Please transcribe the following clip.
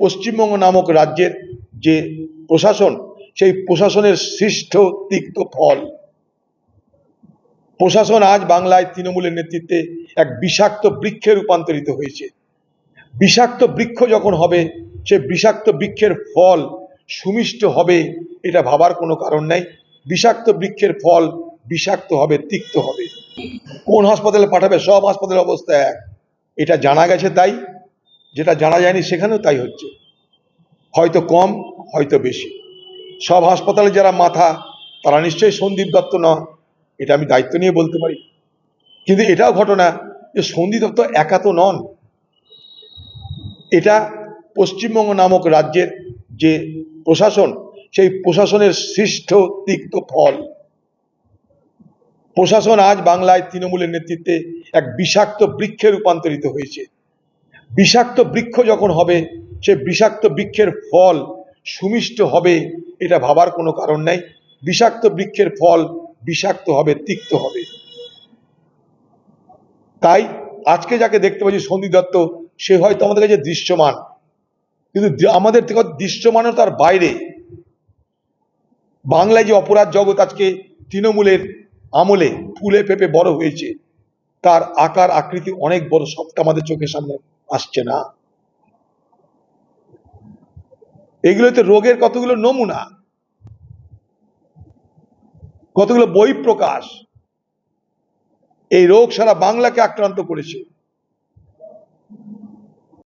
পশ্চিমবঙ্গ নামক রাজ্যের যে প্রশাসন, সেই প্রশাসনের সৃষ্ট তিক্ত ফল। প্রশাসন আজ বাংলায় তৃণমূলের নেতৃত্বে এক বিষাক্ত বৃক্ষে রূপান্তরিত হয়েছে। বিষাক্ত বৃক্ষ যখন হবে, সে বিষাক্ত বৃক্ষের ফল সুমিষ্ট হবে, এটা ভাবার কোনো কারণ নাই। বিষাক্ত বৃক্ষের ফল বিষাক্ত হবে, তিক্ত হবে। কোন হাসপাতালে পাঠাবে, সব হাসপাতালের অবস্থা এক। এটা জানা গেছে তাই যেটা জানা যায়নি সেখানেও তাই হচ্ছে। হয়তো কম, হয়তো বেশি। সব হাসপাতালে যারা মাথা, তারা নিশ্চয়ই সন্দীপ দত্ত নয়। এটা আমি দায়িত্ব নিয়ে বলতে পারি। কিন্তু এটাও ঘটনা যে সন্দীপ দত্ত একা তো নন। এটা পশ্চিমবঙ্গ নামক রাজ্যের যে প্রশাসন, সেই প্রশাসনের সৃষ্ট তিক্ত ফল। প্রশাসন আজ বাংলায় তৃণমূলের নেতৃত্বে এক বিষাক্ত বৃক্ষে রূপান্তরিত হয়েছে। বিষাক্ত বৃক্ষ যখন হবে, সে বিষাক্ত বৃক্ষের ফল সুমিষ্ট হবে, এটা ভাবার কোনো কারণ নাই। বিষাক্ত বৃক্ষের ফল বিষাক্ত হবে, তিক্ত হবে। তাই আজকে যাকে দেখতে পাচ্ছি সন্দীপ দত্ত, সে হয়তো আমাদের কাছে দৃশ্যমান। কিন্তু আমাদের থেকে দৃশ্যমানের তার বাইরে। বাংলায় যে অপরাধ জগৎ আজকে তৃণমূলের আমলে ফুলে পেঁপে বড় হয়েছে, তার আকার, আকৃতি অনেক বড়, সবটা আমাদের চোখের সামনে আসছে না। এগুলোতে রোগের কতগুলো নমুনা? কতগুলো বই প্রকাশ এই রোগ সারা বাংলাকে আক্রান্ত করেছে।